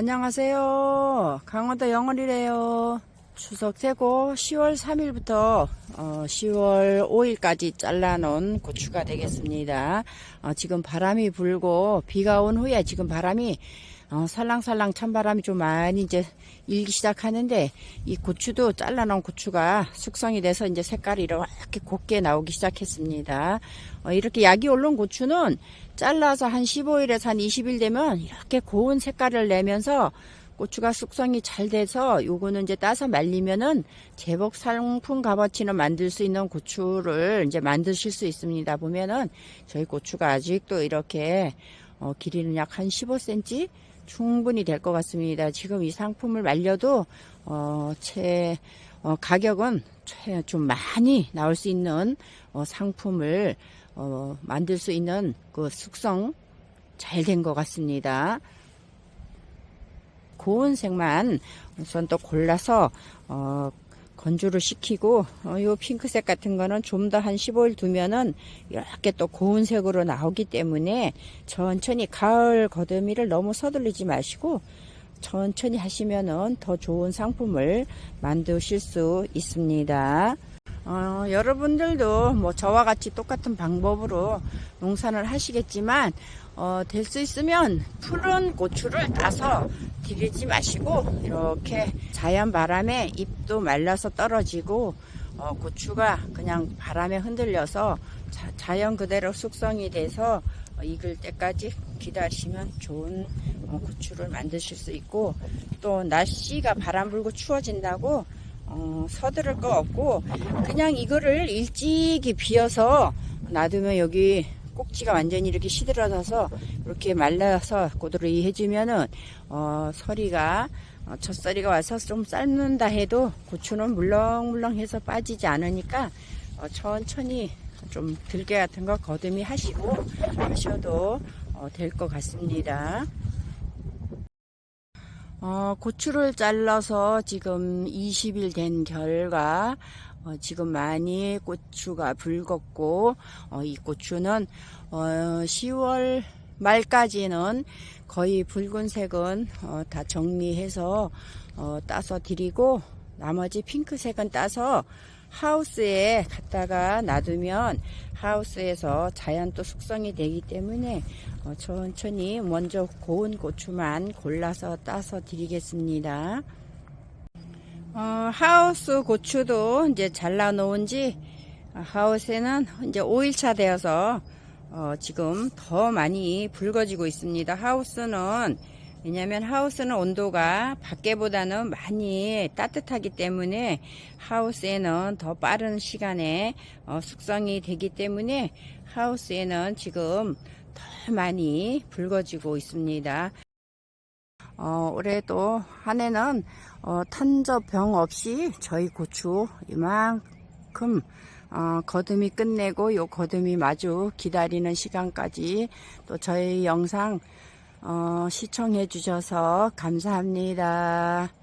안녕하세요. 강원도 영월이래요. 추석 세고 10월 3일부터 어, 10월 5일까지 잘라놓은 고추가 되겠습니다. 어, 지금 바람이 불고 비가 온 후에 지금 바람이 어, 살랑살랑 찬바람이 좀 많이 이제 일기 시작하는데 이 고추도 잘라놓은 고추가 숙성이 돼서 이제 색깔이 이렇게 곱게 나오기 시작했습니다. 어, 이렇게 약이 올른 고추는 잘라서 한 15일에서 한 20일 되면 이렇게 고운 색깔을 내면서 고추가 숙성이 잘 돼서 요거는 이제 따서 말리면은 제복 상품 값어치는 만들 수 있는 고추를 이제 만드실 수 있습니다. 보면은 저희 고추가 아직도 이렇게 어, 길이는 약 한 15cm 충분히 될 것 같습니다. 지금 이 상품을 말려도 어, 채 어, 가격은 채좀 많이 나올 수 있는 어, 상품을 어, 만들 수 있는 그 숙성 잘 된 것 같습니다. 고운 색만 우선 또 골라서 어, 건조를 시키고 어, 요 핑크색 같은 거는 좀 더 한 15일 두면은 이렇게 또 고운 색으로 나오기 때문에 천천히 가을 거두미를 너무 서둘리지 마시고 천천히 하시면은 더 좋은 상품을 만드실 수 있습니다. 어, 여러분들도 뭐 저와 같이 똑같은 방법으로 농사를 하시겠지만 어, 될 수 있으면 푸른 고추를 따서 들이지 마시고 이렇게 자연 바람에 잎도 말라서 떨어지고 어, 고추가 그냥 바람에 흔들려서 자, 연 그대로 숙성이 돼서 어, 익을 때까지 기다리시면 좋은 어, 고추를 만드실 수 있고 또 날씨가 바람 불고 추워진다고 어, 서두를 거 없고 그냥 이거를 일찍이 비어서 놔두면 여기 꼭지가 완전히 이렇게 시들어져서 이렇게 말라서 고드름이 해주면은 어, 서리가 어, 젖서리가 와서 좀 삶는다 해도 고추는 물렁물렁해서 빠지지 않으니까 어, 천천히 좀 들깨 같은 거 거듬이 하시고 하셔도 어, 될 것 같습니다. 어, 고추를 잘라서 지금 20일 된 결과 어, 지금 많이 고추가 붉었고 어, 이 고추는 어, 10월 말까지는 거의 붉은색은 어, 다 정리해서 어, 따서 드리고 나머지 핑크색은 따서 하우스에 갖다가 놔두면 하우스에서 자연 또 숙성이 되기 때문에 어, 천천히 먼저 고운 고추만 골라서 따서 드리겠습니다. 어, 하우스 고추도 이제 잘라 놓은 지 하우스에는 이제 5일차 되어서 어, 지금 더 많이 붉어지고 있습니다. 하우스는 왜냐하면 하우스는 온도가 밖에보다는 많이 따뜻하기 때문에 하우스에는 더 빠른 시간에 어, 숙성이 되기 때문에 하우스에는 지금 더 많이 붉어지고 있습니다. 어, 올해도 한 해는 어, 탄저병 없이 저희 고추 이만큼 어, 거둠이 끝내고 요 거둠이 마주 기다리는 시간까지 또 저희 영상 어, 시청해 주셔서 감사합니다.